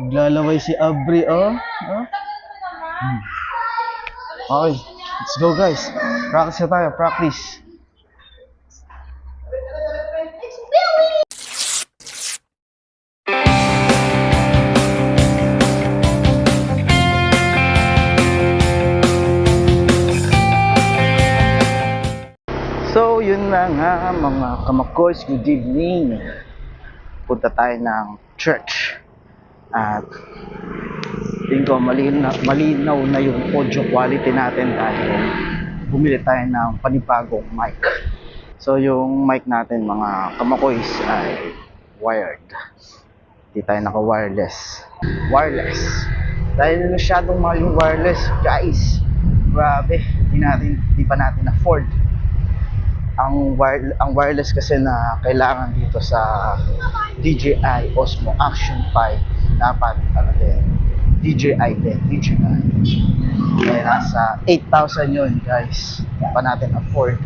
Naglalaway si Abri, oh. oh. Hmm. Okay, let's go guys. Practice tayo, practice. So, yun na nga mga kamakoys, good evening. Punta tayo ng church. At tingin ko malinaw, malinaw na yung audio quality natin dahil bumili tayo ng panibagong mic. So, yung mic natin mga kamakoys ay wired. Hindi tayo naka-wireless. Wireless. Dahil masyadong mahal yung wireless, guys. Grabe, hindi natin, hindi pa natin afford ang wire, ang wireless kasi na kailangan dito sa DJI Osmo Action 5 dapat ano din DJI din DJI kaya nasa 8,000 yun guys. Hindi pa natin afford.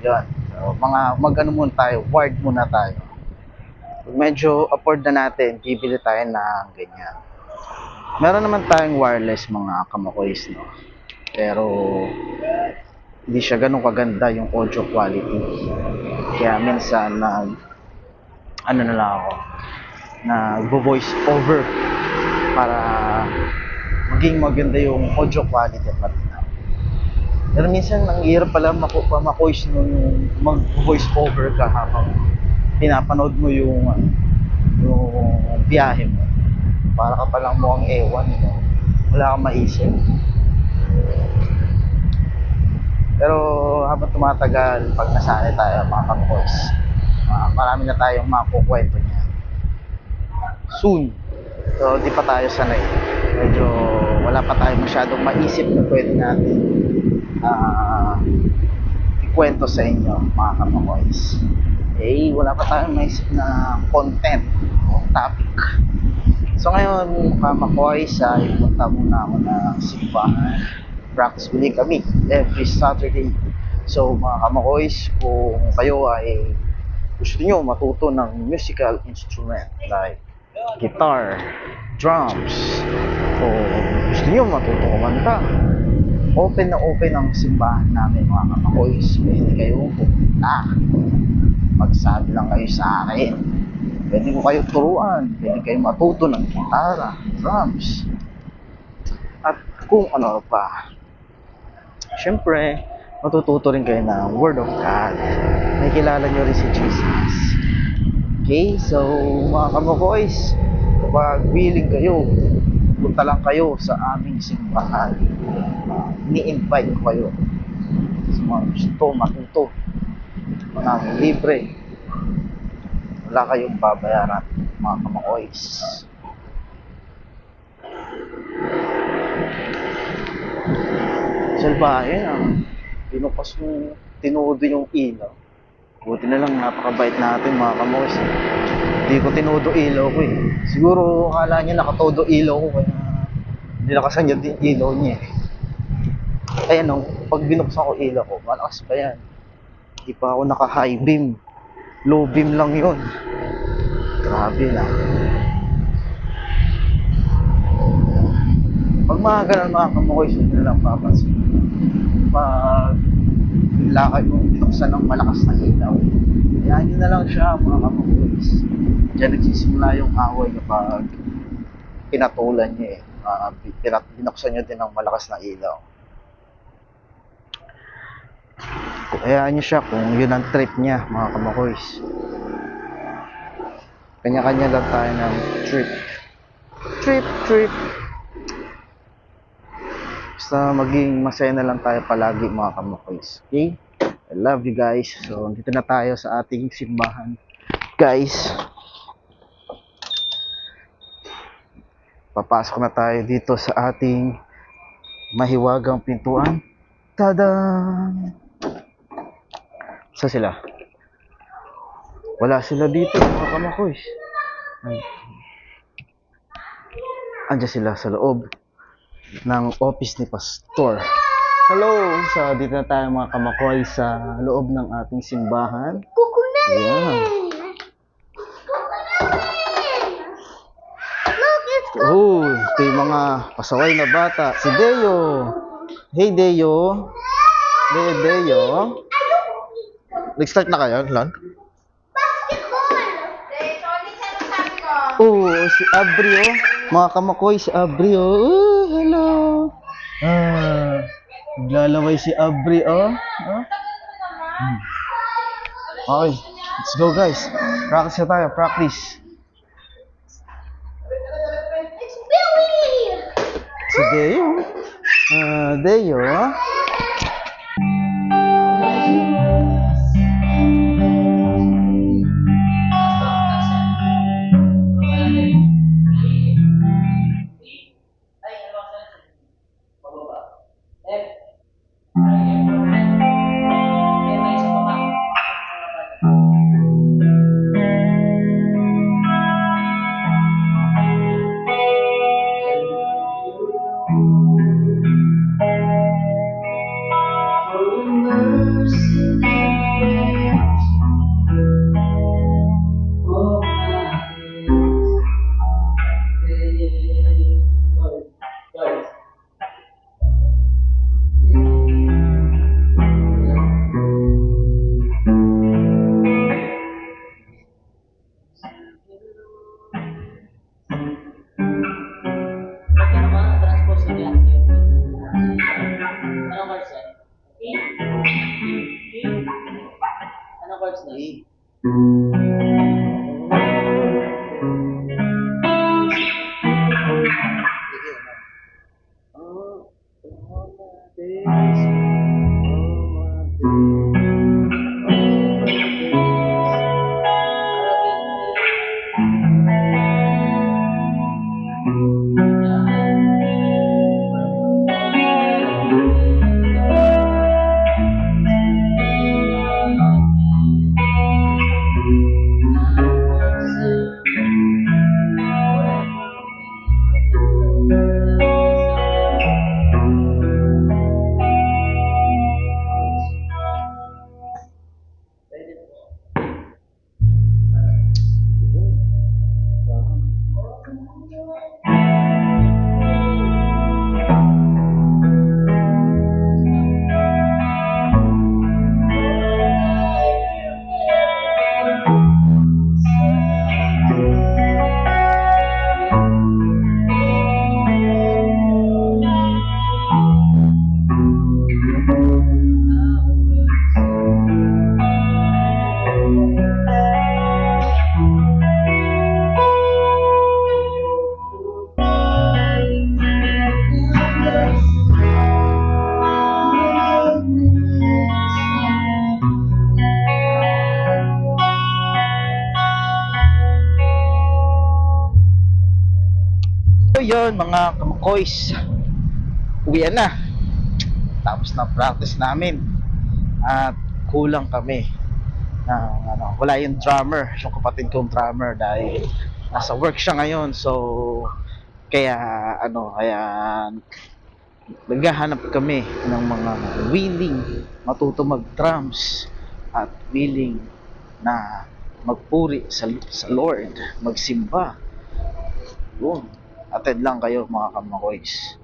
Yun. So, mga magano muna tayo wired muna tayo. Pag medyo afford na natin bibili tayo ng ganyan. Meron naman tayong wireless mga kamakoys no? Pero hindi siya ganun kaganda yung audio quality. Kaya minsan na ano na lang ako na voice over para maging maganda yung audio quality at matinaw. Pero minsan ang hirap pala maku makois nung mag-voice over ka habang pinapanood mo yung ano, yung biyahe mo. Para ka palang mukhang ewan, no? wala kang maisip. Pero habang tumatagal, pag nasanay tayo kang-boys, uh, marami na tayong makukwento. Soon. So, di pa tayo sanay. Medyo wala pa tayo masyadong maisip na pwede natin uh, ikwento sa inyo, mga kang-boys. Eh, wala pa tayong maisip na content o topic. So ngayon, mga kamakoys, ay punta muna ako ng simbahan practice muli kami every Saturday. So mga kamakoys, kung kayo ay gusto niyo matuto ng musical instrument like guitar, drums, o gusto niyo matuto kumanta, open na open ang simbahan namin mga kamakoys. Pwede kayo pumunta. Magsabi lang kayo sa akin. Pwede ko kayo turuan. Pwede kayo matuto ng gitara, drums, at kung ano pa. Siyempre, matututo rin kayo ng Word of God. May kilala nyo rin si Jesus. Okay, so mga kamakoys, kapag willing kayo, punta lang kayo sa aming simbahan. Uh, Ni-invite ko kayo sa mga gusto matuto ng libre. Wala kayong babayaran, mga kamakoys. Salbahe ah. Pinukas mo, tinudo yung ilaw. Buti na lang, napakabait natin mga kamoys. Hindi ko tinudo ilaw ko eh. Siguro akala niya nakatodo ilaw ko kaya hindi nakasan din ilaw niya eh. Kaya nung pag binuksan ko ilaw ko, malakas pa yan. Hindi pa ako naka high beam. Low beam lang yon. Grabe na. Pag mga ganun mga kamoys, hindi na lang papansin pag bigla kayo binuksan ng malakas na ilaw. Hayaan nyo na lang siya mga kamukulis. Diyan nagsisimula yung away kapag pinatulan niya eh. Uh, binuksan nyo din ng malakas na ilaw. Hayaan nyo siya kung yun ang trip niya mga kamukulis. Kanya-kanya lang tayo ng trip. Trip, trip. Basta maging masaya na lang tayo palagi mga kamukoys. Okay? I love you guys. So, dito na tayo sa ating simbahan. Guys, papasok na tayo dito sa ating mahiwagang pintuan. Tada! Sa sila? Wala sila dito mga kamakoys. Andiyan sila sa loob ng office ni Pastor. Hello! So, dito na tayo mga kamakoy sa loob ng ating simbahan. Ayan. Kukunin! Oh, ito yung mga pasaway na bata. Si Deo. Hey, Deo. Deo, Deo. Nag-start na kayo, Lon? Oh, si Abri, oh. Mga kamakoy, si Abri, oh. Ah, naglalaway si Abri, oh. oh. Hmm. Okay, let's go guys. Practice na tayo, practice. It's Billy! Si Deo. Ah, Deo. Ano Mm-hmm. Chords na? So yun, mga kamakoys. Uwian na. Tapos na practice namin. At kulang kami. Na, ano, wala yung drummer, yung kapatid kong drummer dahil nasa work siya ngayon. So, kaya ano, kaya naghahanap kami ng mga willing matuto mag-drums at willing na magpuri sa, sa Lord, magsimba. Yun. Attend lang kayo mga kamakoys.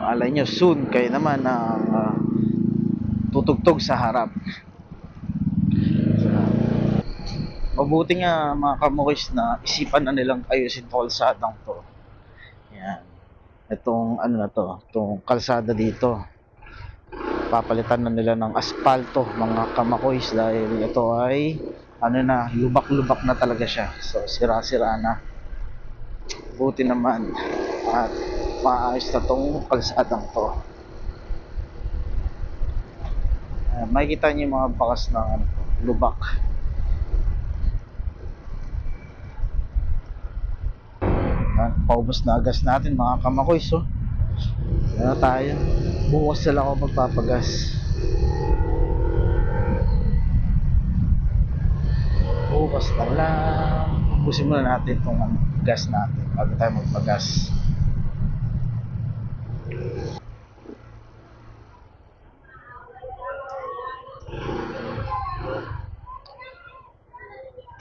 Malay nyo, soon kayo naman ang ah, tutugtog sa harap. Mabuti nga mga kamoys na isipan na nilang ayusin tong kalsadang to. Yan. Itong ano na to, itong kalsada dito. Papalitan na nila ng aspalto mga kamakoys dahil ito ay ano na, lubak-lubak na talaga siya. So sira-sira na. Buti naman at maayos na tong kalsadang to. Uh, makikita niyo mga bakas ng ano, lubak. Yan, paubos na gas natin mga kamakoy so. Ano tayo? Bukas na lang ako magpapagas. Bukas na lang. Ubusin muna natin itong gas natin bago tayo magpagas.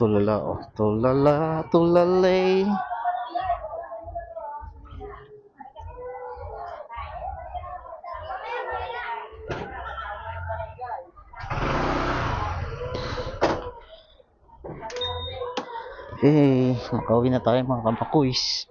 Tulala, oh. Tulala, tulalay. Hey, makauwi na tayo mga kamakuis.